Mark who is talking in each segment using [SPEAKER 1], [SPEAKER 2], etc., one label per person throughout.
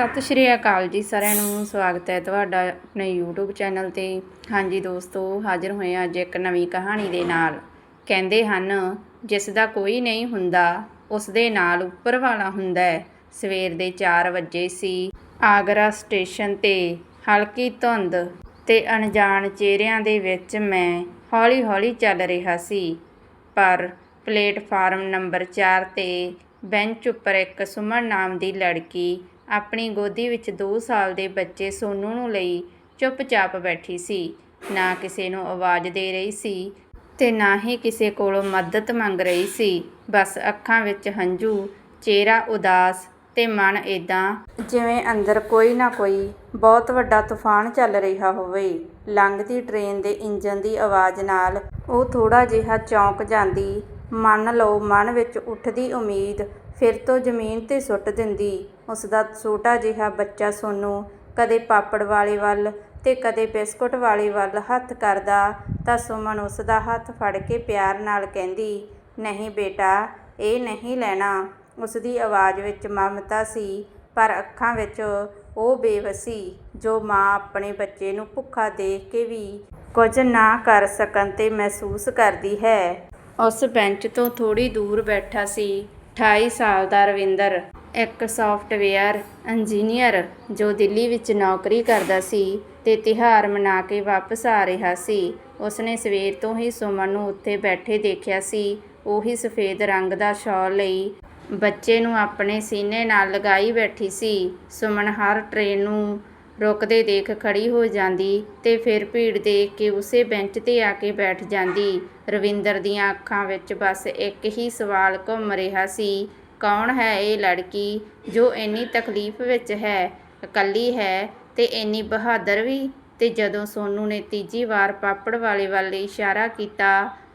[SPEAKER 1] ਸਤਿ ਸ਼੍ਰੀ ਅਕਾਲ ਜੀ ਸਾਰਿਆਂ ਨੂੰ, ਸਵਾਗਤ ਹੈ ਤੁਹਾਡਾ ਆਪਣੇ YouTube ਚੈਨਲ ਤੇ। ਹਾਂਜੀ ਦੋਸਤੋ, ਹਾਜ਼ਰ ਹੋਏ ਹਾਂ ਅੱਜ ਇੱਕ ਨਵੀਂ ਕਹਾਣੀ ਦੇ ਨਾਲ। ਕਹਿੰਦੇ ਹਨ, ਜਿਸ ਦਾ ਕੋਈ ਨਹੀਂ ਹੁੰਦਾ, ਉਸ ਦੇ ਨਾਲ ਉੱਪਰ ਵਾਲਾ ਹੁੰਦਾ ਹੈ। ਸਵੇਰ ਦੇ 4 ਵਜੇ ਸੀ, ਆਗਰਾ ਸਟੇਸ਼ਨ ਤੇ, ਹਲਕੀ ਧੁੰਦ ਤੇ ਅਣਜਾਣ ਚਿਹਰਿਆਂ ਦੇ ਵਿੱਚ ਮੈਂ ਹੌਲੀ-ਹੌਲੀ ਚੱਲ ਰਿਹਾ ਸੀ। ਪਰ ਪਲੇਟਫਾਰਮ ਨੰਬਰ 4 ਤੇ ਬੈਂਚ ਉੱਪਰ ਇੱਕ ਸੁਮਨ ਨਾਮ ਦੀ ਲੜਕੀ ਆਪਣੀ ਗੋਦੀ ਵਿੱਚ 2 ਸਾਲ ਦੇ ਬੱਚੇ ਸੋਨੂ ਨੂੰ ਲਈ ਚੁੱਪਚਾਪ ਬੈਠੀ ਸੀ। ਨਾ ਕਿਸੇ ਨੂੰ ਆਵਾਜ਼ ਦੇ ਰਹੀ ਸੀ ਤੇ ਨਾ ਹੀ ਕਿਸੇ ਕੋਲੋਂ ਮਦਦ ਮੰਗ ਰਹੀ ਸੀ। ਬਸ ਅੱਖਾਂ ਵਿੱਚ ਹੰਝੂ, ਚਿਹਰਾ ਉਦਾਸ ਤੇ ਮਨ ਇਦਾਂ ਜਿਵੇਂ ਅੰਦਰ ਕੋਈ ਨਾ ਕੋਈ ਬਹੁਤ ਵੱਡਾ ਤੂਫਾਨ ਚੱਲ ਰਿਹਾ ਹੋਵੇ। ਲੰਘਦੀ ਟ੍ਰੇਨ ਦੇ ਇੰਜਨ ਦੀ ਆਵਾਜ਼ ਨਾਲ ਉਹ ਥੋੜਾ ਜਿਹਾ ਚੌਂਕ ਜਾਂਦੀ, ਮੰਨ ਲਓ ਮਨ ਵਿੱਚ ਉੱਠਦੀ ਉਮੀਦ, ਫਿਰ ਤੋਂ ਜ਼ਮੀਨ ਤੇ ਸੁੱਟ ਦਿੰਦੀ। ਉਸ ਦਾ ਛੋਟਾ ਜਿਹਾ ਬੱਚਾ ਸੋਨੂੰ ਕਦੇ ਪਾਪੜ ਵਾਲੇ ਵੱਲ ਤੇ ਕਦੇ ਬਿਸਕੁਟ ਵਾਲੇ ਵੱਲ ਹੱਥ ਕਰਦਾ ਤਾਂ ਸੁਮਨ ਉਸ ਦਾ ਹੱਥ ਫੜ ਕੇ ਪਿਆਰ ਨਾਲ ਕਹਿੰਦੀ, ਨਹੀਂ ਬੇਟਾ, ਇਹ ਨਹੀਂ ਲੈਣਾ। ਉਸ ਦੀ ਆਵਾਜ਼ ਵਿੱਚ ਮਮਤਾ ਸੀ, ਪਰ ਅੱਖਾਂ ਵਿੱਚ ਉਹ ਬੇਵਸੀ, ਜੋ ਮਾਂ ਆਪਣੇ ਬੱਚੇ ਨੂੰ ਭੁੱਖਾ ਦੇਖ ਕੇ ਵੀ ਕੁਝ ਨਾ ਕਰ ਸਕਣ ਤੇ ਮਹਿਸੂਸ ਕਰਦੀ ਹੈ। ਉਸ ਬੈਂਚ ਤੋਂ ਥੋੜੀ ਦੂਰ ਬੈਠਾ ਸੀ 28 ਸਾਲ ਦਾ ਰਵਿੰਦਰ। ਇੱਕ ਸੌਫਟਵੇਅਰ ਇੰਜੀਨੀਅਰ ਜੋ ਦਿੱਲੀ ਵਿੱਚ ਨੌਕਰੀ ਕਰਦਾ ਸੀ ਤੇ ਤਿਉਹਾਰ ਮਨਾ ਕੇ ਵਾਪਸ ਆ ਰਿਹਾ ਸੀ, ਉਸਨੇ ਸਵੇਰ ਤੋਂ ਹੀ ਸੁਮਨ ਨੂੰ ਉੱਥੇ ਬੈਠੇ ਦੇਖਿਆ ਸੀ। ਉਹੀ ਸਫੇਦ ਰੰਗ ਦਾ ਸ਼ਾਲ ਲਈ ਬੱਚੇ ਨੂੰ ਆਪਣੇ ਸੀਨੇ ਨਾਲ ਲਗਾਈ ਬੈਠੀ ਸੀ। ਸੁਮਨ ਹਰ ਟ੍ਰੇਨ ਨੂੰ ਰੁਕਦੇ ਦੇਖ ਖੜੀ ਹੋ ਜਾਂਦੀ ਤੇ ਫਿਰ ਭੀੜ ਦੇਖ ਕੇ ਉਸੇ ਬੈਂਚ ਤੇ ਆ ਕੇ ਬੈਠ ਜਾਂਦੀ। ਰਵਿੰਦਰ ਦੀਆਂ ਅੱਖਾਂ ਵਿੱਚ ਬਸ ਇੱਕ ਹੀ ਸਵਾਲ ਘੁੰਮ ਰਿਹਾ ਸੀ ਕੌਣ ਹੈ ਇਹ ਲੜਕੀ ਜੋ ਇੰਨੀ ਤਕਲੀਫ ਵਿੱਚ ਹੈ, ਇਕੱਲੀ ਹੈ ਤੇ ਇੰਨੀ ਬਹਾਦਰ ਵੀ? ਤੇ ਜਦੋਂ ਸੋਨੂ ਨੇ ਤੀਜੀ ਵਾਰ ਪਾਪੜ ਵਾਲੇ ਵੱਲ ਇਸ਼ਾਰਾ ਕੀਤਾ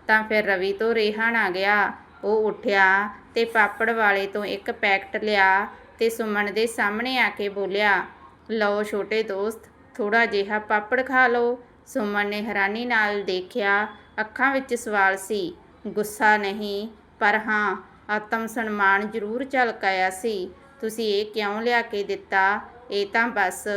[SPEAKER 1] ਤਾਂ ਫਿਰ ਰਵੀ ਤੋਂ ਰਿਹਾ ਨਾ ਗਿਆ। ਉਹ ਉੱਠਿਆ ਤੇ ਪਾਪੜ ਵਾਲੇ ਤੋਂ ਇੱਕ ਪੈਕਟ ਲਿਆ ਤੇ ਸੁਮਨ ਦੇ ਸਾਹਮਣੇ ਆ ਕੇ ਬੋਲਿਆ, ਲਓ ਛੋਟੇ ਦੋਸਤ ਥੋੜਾ ਜਿਹਾ ਪਾਪੜ ਖਾ ਲਓ। ਸੁਮਨ ਨੇ ਹੈਰਾਨੀ ਨਾਲ ਦੇਖਿਆ ਅੱਖਾਂ ਵਿੱਚ ਸਵਾਲ ਸੀ, ਗੁੱਸਾ ਨਹੀਂ? ਪਰ ਹਾਂ ਆਤਮ ਸਨਮਾਨ ਜ਼ਰੂਰ ਝਲਕ ਆਇਆ ਸੀ। ਤੁਸੀਂ ਇਹ ਕਿਉਂ ਲਿਆ ਕੇ ਦਿੱਤਾ? ਇਹ ਤਾਂ ਬਸ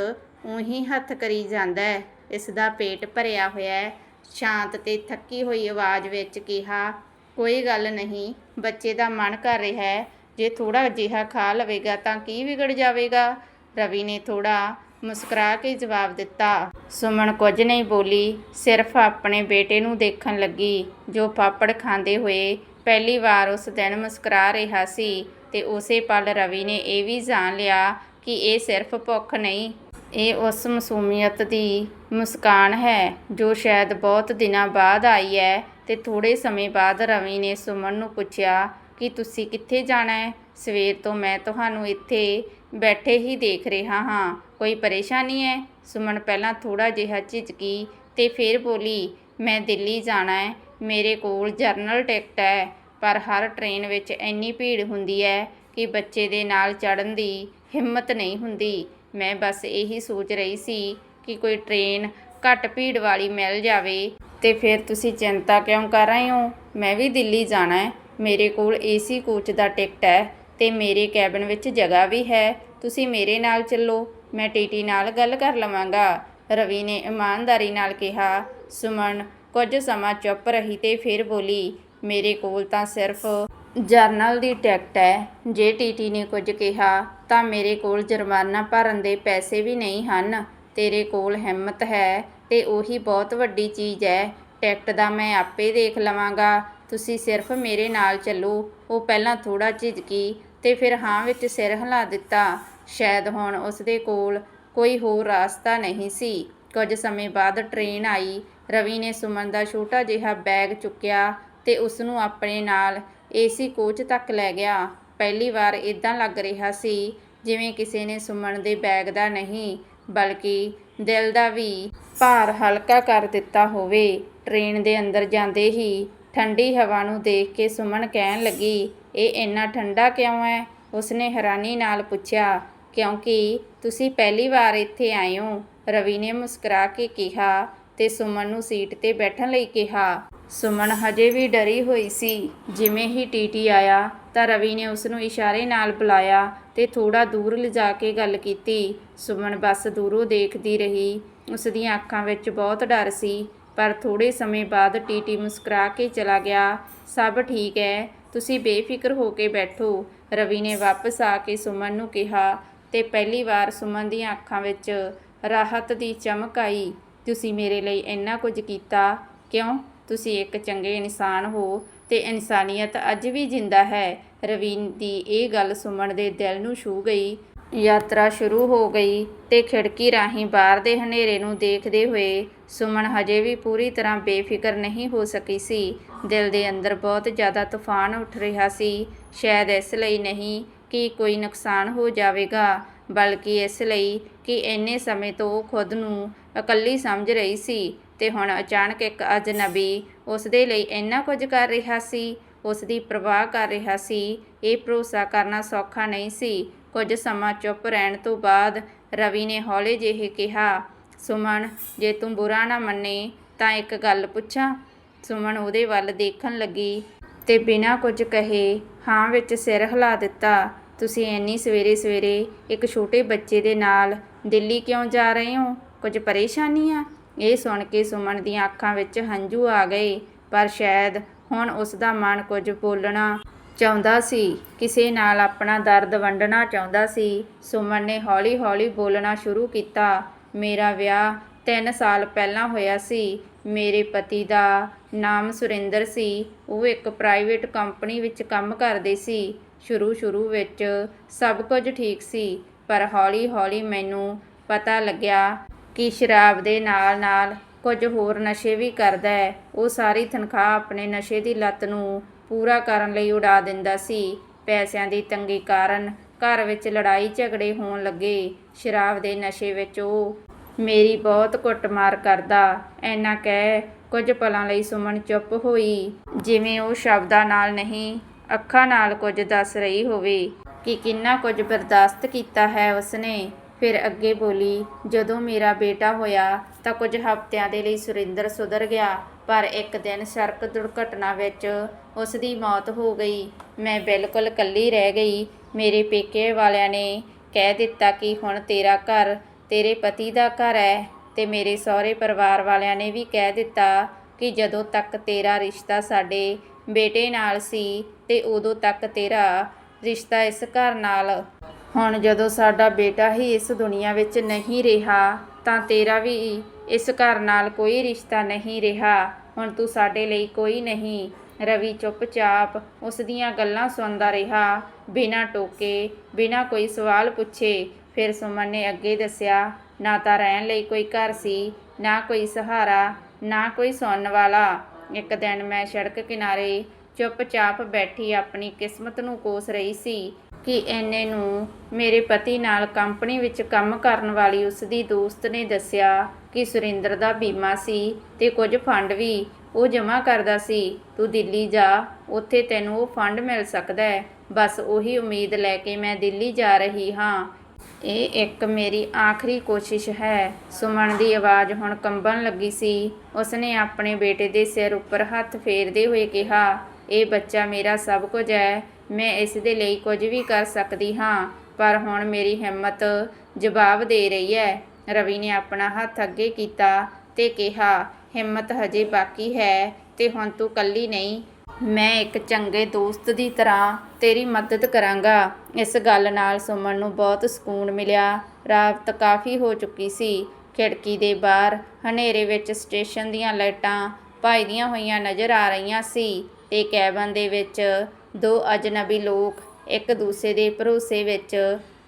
[SPEAKER 1] ਉਹੀ ਹੱਥ ਕਰੀ ਜਾਂਦਾ ਹੈ। ਇਸ ਦਾ ਪੇਟ ਭਰਿਆ ਹੋਇਆ ਹੈ। ਸ਼ਾਂਤ ਤੇ ਥੱਕੀ ਹੋਈ ਆਵਾਜ਼ ਵਿੱਚ ਕਿਹਾ, ਕੋਈ ਗੱਲ ਨਹੀਂ, ਬੱਚੇ ਦਾ ਮਨ ਕਰ ਰਿਹਾ ਹੈ। ਜੇ ਥੋੜਾ ਜਿਹਾ ਖਾ ਲਵੇਗਾ ਤਾਂ ਕੀ ਵਿਗੜ ਜਾਵੇਗਾ? ਰਵੀ ਨੇ ਥੋੜਾ ਮੁਸਕਰਾ ਕੇ ਜਵਾਬ ਦਿੱਤਾ। ਸੁਮਨ ਕੁਝ ਨਹੀਂ ਬੋਲੀ, ਸਿਰਫ ਆਪਣੇ ਬੇਟੇ ਨੂੰ ਦੇਖਣ ਲੱਗੀ, ਜੋ ਪਾਪੜ ਖਾਂਦੇ ਹੋਏ ਪਹਿਲੀ ਵਾਰ ਉਸ ਦਿਨ ਮੁਸਕਰਾ ਰਿਹਾ ਸੀ ਤੇ ਉਸੇ ਪਲ ਰਵੀ ਨੇ ਇਹ ਵੀ ਜਾਣ ਲਿਆ ਕਿ ਇਹ ਸਿਰਫ ਭੁੱਖ ਨਹੀਂ, ਇਹ ਉਸ ਮਾਸੂਮੀਅਤ ਦੀ ਮੁਸਕਾਨ ਹੈ, ਜੋ ਸ਼ਾਇਦ ਬਹੁਤ ਦਿਨਾਂ ਬਾਅਦ ਆਈ ਹੈ ਤੇ ਥੋੜੇ ਸਮੇਂ ਬਾਅਦ ਰਵੀ ਨੇ ਸੁਮਨ ਨੂੰ ਪੁੱਛਿਆ ਕਿ ਤੁਸੀਂ ਕਿੱਥੇ ਜਾਣਾ ਹੈ? ਸਵੇਰ ਤੋਂ ਮੈਂ ਤੁਹਾਨੂੰ ਇੱਥੇ ਬੈਠੇ ਹੀ ਦੇਖ ਰਿਹਾ ਹਾਂ, ਕੋਈ ਪਰੇਸ਼ਾਨੀ ਹੈ? ਸੁਮਨ ਪਹਿਲਾਂ ਥੋੜਾ ਜਿਹਾ ਝਿਜਕੀ ਤੇ ਫਿਰ ਬੋਲੀ, ਮੈਂ ਦਿੱਲੀ ਜਾਣਾ ਹੈ। ਮੇਰੇ ਕੋਲ ਜਰਨਲ ਟਿਕਟ ਹੈ, ਪਰ ਹਰ ਟ੍ਰੇਨ ਵਿੱਚ ਇੰਨੀ ਭੀੜ ਹੁੰਦੀ ਹੈ ਕਿ ਬੱਚੇ ਦੇ ਨਾਲ ਚੜਨ ਦੀ ਹਿੰਮਤ ਨਹੀਂ ਹੁੰਦੀ। ਮੈਂ ਬਸ ਇਹੀ ਸੋਚ ਰਹੀ ਸੀ ਕਿ ਕੋਈ ਟ੍ਰੇਨ ਘੱਟ ਭੀੜ ਵਾਲੀ ਮਿਲ ਜਾਵੇ। ਤੇ ਫਿਰ ਤੁਸੀਂ ਚਿੰਤਾ ਕਿਉਂ ਕਰ ਰਹੇ ਹੋ? ਮੈਂ ਵੀ ਦਿੱਲੀ ਜਾਣਾ ਹੈ। ਮੇਰੇ ਕੋਲ ਏਸੀ ਕੋਚ ਦਾ ਟਿਕਟ ਹੈ ਤੇ ਮੇਰੇ ਕੈਬਨ ਵਿੱਚ ਜਗ੍ਹਾ ਵੀ ਹੈ। ਤੁਸੀਂ ਮੇਰੇ ਨਾਲ ਚੱਲੋ। ਮੈਂ ਟੀਟੀ ਨਾਲ ਗੱਲ ਕਰ ਲਵਾਂਗਾ। ਰਵੀ ਨੇ ਇਮਾਨਦਾਰੀ ਨਾਲ ਕਿਹਾ। ਸੁਮਨ ਕੁਝ ਸਮਾਂ ਚੁੱਪ ਰਹੀ ਤੇ ਫਿਰ ਬੋਲੀ, ਮੇਰੇ ਕੋਲ ਤਾਂ ਸਿਰਫ ਜਰਨਲ ਦੀ ਟਿਕਟ ਹੈ। ਜੇ ਟੀਟੀ ਨੇ ਕੁਝ ਕਿਹਾ, ਤਾਂ ਮੇਰੇ ਕੋਲ ਜੁਰਮਾਨਾ ਭਰਨ ਦੇ ਪੈਸੇ ਵੀ ਨਹੀਂ ਹਨ। ਤੇਰੇ ਕੋਲ ਹਿੰਮਤ ਹੈ ਤੇ ਉਹੀ ਬਹੁਤ ਵੱਡੀ ਚੀਜ਼ ਹੈ। ਟਿਕਟ ਦਾ ਮੈਂ ਆਪੇ ਦੇਖ ਲਵਾਂਗਾ। ਤੁਸੀਂ ਸਿਰਫ ਮੇਰੇ ਨਾਲ ਚੱਲੋ। ਉਹ ਪਹਿਲਾਂ ਥੋੜਾ ਝਿਜਕੀ ਤੇ ਫਿਰ ਹਾਂ ਵਿੱਚ ਸਿਰ ਹਿਲਾ ਦਿੱਤਾ। ਸ਼ਾਇਦ ਹੁਣ ਉਸ ਦੇ ਕੋਲ ਕੋਈ ਹੋਰ ਰਾਸਤਾ ਨਹੀਂ ਸੀ। ਕੁਝ ਸਮੇਂ ਬਾਅਦ ਟ੍ਰੇਨ ਆਈ। ਰਵੀ ਨੇ ਸੁਮਨ ਦਾ ਛੋਟਾ ਜਿਹਾ ਬੈਗ ਚੁੱਕਿਆ ਤੇ ਉਸ ਨੂੰ ਆਪਣੇ ਨਾਲ ਏਸੀ ਕੋਚ ਤੱਕ ਲੈ ਗਿਆ। ਪਹਿਲੀ ਵਾਰ ਇਦਾਂ ਲੱਗ ਰਿਹਾ ਸੀ ਜਿਵੇਂ ਕਿਸੇ ਨੇ ਸੁਮਨ ਦੇ ਬੈਗ ਦਾ ਨਹੀਂ, ਬਲਕਿ ਦਿਲ ਦਾ ਵੀ ਭਾਰ ਹਲਕਾ ਕਰ ਦਿੱਤਾ ਹੋਵੇ। ਟ੍ਰੇਨ ਦੇ ਅੰਦਰ ਜਾਂਦੇ ਹੀ ਠੰਡੀ ਹਵਾ ਨੂੰ ਦੇਖ ਕੇ ਸੁਮਨ ਕਹਿਣ ਲੱਗੀ, ਇਹ ਇੰਨਾ ਠੰਡਾ ਕਿਉਂ ਹੈ? ਉਸਨੇ ਹੈਰਾਨੀ ਨਾਲ ਪੁੱਛਿਆ, ਕਿਉਂਕਿ ਤੁਸੀਂ ਪਹਿਲੀ ਵਾਰ ਇੱਥੇ ਆਏ ਹੋ। ਰਵੀ ਨੇ ਮੁਸਕਰਾ ਕੇ ਕਿਹਾ ਤੇ ਸੁਮਨ ਨੂੰ ਸੀਟ ਤੇ ਬੈਠਣ ਲਈ ਕਿਹਾ। ਸੁਮਨ ਹਜੇ ਵੀ ਡਰੀ ਹੋਈ ਸੀ। ਜਿਵੇਂ ਹੀ ਟੀਟੀ ਆਇਆ ਤਾਂ ਰਵੀ ਨੇ ਉਸ ਨੂੰ ਇਸ਼ਾਰੇ ਨਾਲ ਬੁਲਾਇਆ ਤੇ ਥੋੜਾ ਦੂਰ ਲਿਜਾ ਕੇ ਗੱਲ ਕੀਤੀ। ਸੁਮਨ ਬਸ ਦੂਰੋਂ ਦੇਖਦੀ ਰਹੀ। ਉਸ ਦੀਆਂ ਅੱਖਾਂ ਵਿੱਚ ਬਹੁਤ ਡਰ ਸੀ, ਪਰ ਥੋੜੇ ਸਮੇਂ ਬਾਅਦ ਟੀਟੀ ਮੁਸਕਰਾ ਕੇ ਚਲਾ ਗਿਆ। ਸਭ ਠੀਕ ਹੈ ਤੁਸੀਂ ਬੇਫਿਕਰ ਹੋ ਕੇ ਬੈਠੋ, ਰਵੀ ਨੇ ਵਾਪਸ ਆ ਕੇ ਸੁਮਨ ਨੂੰ ਕਿਹਾ ਤੇ ਪਹਿਲੀ ਵਾਰ ਸੁਮਨ ਦੀਆਂ ਅੱਖਾਂ ਵਿੱਚ ਰਾਹਤ ਦੀ ਚਮਕ ਆਈ। ਤੁਸੀਂ ਮੇਰੇ ਲਈ ਇੰਨਾ ਕੁਝ ਕੀਤਾ? ਕਿਉਂ? ਤੁਸੀਂ ਇੱਕ ਚੰਗੇ ਇਨਸਾਨ ਹੋ ਤੇ ਇਨਸਾਨੀਅਤ ਅੱਜ ਵੀ ਜਿੰਦਾ ਹੈ। ਰਵੀਨ ਦੀ ਇਹ ਗੱਲ ਸੁਮਨ ਦੇ ਦਿਲ ਨੂੰ ਛੂ ਗਈ। ਯਾਤਰਾ ਸ਼ੁਰੂ ਹੋ ਗਈ ਤੇ ਖਿੜਕੀ ਰਾਹੀਂ ਬਾਹਰ ਦੇ ਹਨੇਰੇ ਨੂੰ ਦੇਖਦੇ ਹੋਏ ਸੁਮਨ ਹਜੇ ਵੀ ਪੂਰੀ ਤਰ੍ਹਾਂ ਬੇਫਿਕਰ ਨਹੀਂ ਹੋ ਸਕੀ ਸੀ। ਦਿਲ ਦੇ ਅੰਦਰ ਬਹੁਤ ਜ਼ਿਆਦਾ ਤੂਫਾਨ ਉੱਠ ਰਿਹਾ ਸੀ। ਸ਼ਾਇਦ ਇਸ ਲਈ ਨਹੀਂ ਕਿ ਕੋਈ ਨੁਕਸਾਨ ਹੋ ਜਾਵੇਗਾ। ਬਲਕਿ ਇਸ ਲਈ ਕਿ ਇੰਨੇ ਸਮੇਂ ਤੋਂ ਉਹ ਖੁਦ ਨੂੰ ਇਕੱਲੀ ਸਮਝ ਰਹੀ ਸੀ ਤੇ ਹੁਣ ਅਚਾਨਕ ਇੱਕ ਅਜਨਬੀ ਉਸ ਦੇ ਲਈ ਇੰਨਾ ਕੁਝ ਕਰ ਰਿਹਾ ਸੀ ਉਸ ਦੀ ਪਰਵਾਹ ਕਰ ਰਿਹਾ ਸੀ, ਇਹ ਭਰੋਸਾ ਕਰਨਾ ਸੌਖਾ ਨਹੀਂ ਸੀ। ਕੁਝ ਸਮਾਂ ਚੁੱਪ ਰਹਿਣ ਤੋਂ ਬਾਅਦ ਰਵੀ ਨੇ ਹੌਲੇ ਜਿਹੇ ਕਿਹਾ, ਸੁਮਨ, ਜੇ ਤੂੰ ਬੁਰਾ ਨਾ ਮੰਨੇ ਤਾਂ ਇੱਕ ਗੱਲ ਪੁੱਛਾਂ? ਸੁਮਨ ਉਹਦੇ ਵੱਲ ਦੇਖਣ ਲੱਗੀ ਤੇ ਬਿਨਾਂ ਕੁਝ ਕਹੇ, ਹਾਂ, ਵਿੱਚ ਸਿਰ ਹਿਲਾ ਦਿੱਤਾ। ਤੁਸੀਂ ਇੰਨੀ ਸਵੇਰੇ ਸਵੇਰੇ ਇੱਕ ਛੋਟੇ ਬੱਚੇ ਦੇ ਨਾਲ ਦਿੱਲੀ ਕਿਉਂ ਜਾ ਰਹੇ ਹੋ? ਕੁਝ ਪਰੇਸ਼ਾਨੀ ਆ? ਇਹ ਸੁਣ ਕੇ ਸੁਮਨ ਦੀਆਂ ਅੱਖਾਂ ਵਿੱਚ ਹੰਝੂ ਆ ਗਏ, ਪਰ ਸ਼ਾਇਦ ਹੁਣ ਉਸ ਦਾ ਮਨ ਕੁਝ ਬੋਲਣਾ ਚਾਹੁੰਦਾ ਸੀ, ਕਿਸੇ ਨਾਲ ਆਪਣਾ ਦਰਦ ਵੰਡਣਾ ਚਾਹੁੰਦਾ ਸੀ। ਸੁਮਨ ਨੇ ਹੌਲੀ-ਹੌਲੀ ਬੋਲਣਾ ਸ਼ੁਰੂ ਕੀਤਾ, ਮੇਰਾ ਵਿਆਹ 3 ਸਾਲ ਪਹਿਲਾਂ ਹੋਇਆ ਸੀ। ਮੇਰੇ ਪਤੀ ਦਾ ਨਾਮ ਸੁਰਿੰਦਰ ਸੀ। ਉਹ ਇੱਕ ਪ੍ਰਾਈਵੇਟ ਕੰਪਨੀ ਵਿੱਚ ਕੰਮ ਕਰਦੇ ਸੀ। ਸ਼ੁਰੂ-ਸ਼ੁਰੂ ਵਿੱਚ ਸਭ ਕੁਝ ਠੀਕ ਸੀ, ਪਰ ਹੌਲੀ-ਹੌਲੀ ਮੈਨੂੰ ਪਤਾ ਲੱਗਿਆ ਕਿ ਸ਼ਰਾਬ ਦੇ ਨਾਲ-ਨਾਲ ਕੁਝ ਹੋਰ ਨਸ਼ੇ ਵੀ ਕਰਦਾ ਹੈ। ਉਹ ਸਾਰੀ ਤਨਖਾਹ ਆਪਣੇ ਨਸ਼ੇ ਦੀ ਲੱਤ ਨੂੰ ਪੂਰਾ ਕਰਨ ਲਈ ਉਡਾ ਦਿੰਦਾ ਸੀ। ਪੈਸਿਆਂ ਦੀ ਤੰਗੀ ਕਾਰਨ ਘਰ ਵਿੱਚ ਲੜਾਈ ਝਗੜੇ ਹੋਣ ਲੱਗੇ। ਸ਼ਰਾਬ ਦੇ ਨਸ਼ੇ ਵਿੱਚ ਉਹ ਮੇਰੀ ਬਹੁਤ ਕੁੱਟਮਾਰ ਕਰਦਾ। ਐਨਾ ਕਹਿ ਕੁਝ ਪਲਾਂ ਲਈ ਸੁਮਨ ਚੁੱਪ ਹੋਈ, ਜਿਵੇਂ ਉਹ ਸ਼ਬਦਾਂ ਨਾਲ ਨਹੀਂ ਅੱਖਾਂ ਨਾਲ ਕੁਝ ਦੱਸ ਰਹੀ ਹੋਵੇ ਕਿ ਕਿੰਨਾ ਕੁਝ ਬਰਦਾਸ਼ਤ ਕੀਤਾ ਹੈ ਉਸਨੇ। ਫਿਰ ਅੱਗੇ ਬੋਲੀ, ਜਦੋਂ ਮੇਰਾ ਬੇਟਾ ਹੋਇਆ ਤਾਂ ਕੁਝ ਹਫ਼ਤਿਆਂ ਦੇ ਲਈ ਸੁਰਿੰਦਰ ਸੁਧਰ ਗਿਆ, ਪਰ ਇੱਕ ਦਿਨ ਸੜਕ ਦੁਰਘਟਨਾ ਵਿੱਚ ਉਸ ਦੀ ਮੌਤ ਹੋ ਗਈ। ਮੈਂ ਬਿਲਕੁਲ ਇਕੱਲੀ ਰਹਿ ਗਈ। ਮੇਰੇ ਪੇਕੇ ਵਾਲਿਆਂ ਨੇ ਕਹਿ ਦਿੱਤਾ ਕਿ ਹੁਣ ਤੇਰਾ ਘਰ ਤੇਰੇ ਪਤੀ ਦਾ ਘਰ ਹੈ ਤੇ ਮੇਰੇ ਸਹੁਰੇ ਪਰਿਵਾਰ ਵਾਲਿਆਂ ਨੇ ਵੀ ਕਹਿ ਦਿੱਤਾ ਕਿ ਜਦੋਂ ਤੱਕ ਤੇਰਾ ਰਿਸ਼ਤਾ ਸਾਡੇ ਬੇਟੇ ਨਾਲ ਸੀ ਤੇ ਉਦੋਂ ਤੱਕ ਤੇਰਾ ਰਿਸ਼ਤਾ ਇਸ ਘਰ ਨਾਲ। ਹੁਣ ਜਦੋਂ ਸਾਡਾ ਬੇਟਾ ਹੀ ਇਸ ਦੁਨੀਆ ਵਿੱਚ ਨਹੀਂ ਰਿਹਾ, ਤਾਂ ਤੇਰਾ ਵੀ ਇਸ ਘਰ ਨਾਲ ਕੋਈ ਰਿਸ਼ਤਾ ਨਹੀਂ ਰਿਹਾ। ਹੁਣ ਤੂੰ ਸਾਡੇ ਲਈ ਕੋਈ ਨਹੀਂ। ਰਵੀ ਚੁੱਪਚਾਪ ਉਸ ਦੀਆਂ ਗੱਲਾਂ ਸੁਣਦਾ ਰਿਹਾ। ਬਿਨਾਂ ਟੋਕੇ, ਬਿਨਾਂ ਕੋਈ ਸਵਾਲ ਪੁੱਛੇ, ਫਿਰ ਸੁਮਨ ਨੇ ਅੱਗੇ ਦੱਸਿਆ, ਨਾ ਤਾਂ ਰਹਿਣ ਲਈ ਕੋਈ ਘਰ ਸੀ, ਨਾ ਕੋਈ ਸਹਾਰਾ, ਨਾ ਕੋਈ ਸੁਣਨ ਵਾਲਾ। ਇੱਕ ਦਿਨ ਮੈਂ ਸੜਕ ਕਿਨਾਰੇ ਚੁੱਪਚਾਪ ਬੈਠੀ ਆਪਣੀ ਕਿਸਮਤ ਨੂੰ ਕੋਸ ਰਹੀ ਸੀ ਕਿ ਐਨੇ ਨੂੰ ਮੇਰੇ ਪਤੀ ਨਾਲ ਕੰਪਨੀ ਵਿੱਚ ਕੰਮ ਕਰਨ ਵਾਲੀ ਉਸ ਦੀ ਦੋਸਤ ਨੇ ਦੱਸਿਆ ਕਿ ਸੁਰਿੰਦਰ ਦਾ ਬੀਮਾ ਸੀ ਤੇ ਕੁਝ ਫੰਡ ਵੀ ਉਹ ਜਮ੍ਹਾਂ ਕਰਦਾ ਸੀ। ਤੂੰ ਦਿੱਲੀ ਜਾ, ਉੱਥੇ ਤੈਨੂੰ ਉਹ ਫੰਡ ਮਿਲ ਸਕਦਾ ਹੈ। ਬਸ ਉਹੀ ਉਮੀਦ ਲੈ ਕੇ ਮੈਂ ਦਿੱਲੀ ਜਾ ਰਹੀ ਹਾਂ। ਇਹ ਇੱਕ ਮੇਰੀ ਆਖਰੀ ਕੋਸ਼ਿਸ਼ ਹੈ। ਸੁਮਨ ਦੀ ਆਵਾਜ਼ ਹੁਣ ਕੰਬਣ ਲੱਗੀ ਸੀ। ਉਸਨੇ ਆਪਣੇ ਬੇਟੇ ਦੇ ਸਿਰ ਉੱਪਰ ਹੱਥ ਫੇਰਦੇ ਹੋਏ ਕਿਹਾ, ਇਹ ਬੱਚਾ ਮੇਰਾ ਸਭ ਕੁਝ ਹੈ। ਮੈਂ ਇਸ ਦੇ ਲਈ ਕੁਝ ਵੀ ਕਰ ਸਕਦੀ ਹਾਂ, ਪਰ ਹੁਣ ਮੇਰੀ ਹਿੰਮਤ ਜਵਾਬ ਦੇ ਰਹੀ ਹੈ। ਰਵੀ ਨੇ ਆਪਣਾ ਹੱਥ ਅੱਗੇ ਕੀਤਾ ਤੇ ਕਿਹਾ, ਹਿੰਮਤ ਹਜੇ ਬਾਕੀ ਹੈ ਤੇ ਹੁਣ ਤੂੰ ਕੱਲੀ ਨਹੀਂ ਮੈਂ ਇੱਕ ਚੰਗੇ ਦੋਸਤ ਦੀ ਤਰ੍ਹਾਂ ਤੇਰੀ ਮਦਦ ਕਰਾਂਗਾ। ਇਸ ਗੱਲ ਨਾਲ ਸੁਮਨ ਨੂੰ ਬਹੁਤ ਸਕੂਨ ਮਿਲਿਆ। ਰਾਤ ਕਾਫੀ ਹੋ ਚੁੱਕੀ ਸੀ। ਖਿੜਕੀ ਦੇ ਬਾਹਰ ਹਨੇਰੇ ਵਿੱਚ ਸਟੇਸ਼ਨ ਦੀਆਂ ਲਾਈਟਾਂ ਭਜਦੀਆਂ ਹੋਈਆਂ ਨਜ਼ਰ ਆ ਰਹੀਆਂ ਸੀ ਤੇ ਕੈਬਨ ਦੇ ਵਿੱਚ ਦੋ ਅਜਨਬੀ ਲੋਕ ਇੱਕ ਦੂਸਰੇ ਦੇ ਭਰੋਸੇ ਵਿੱਚ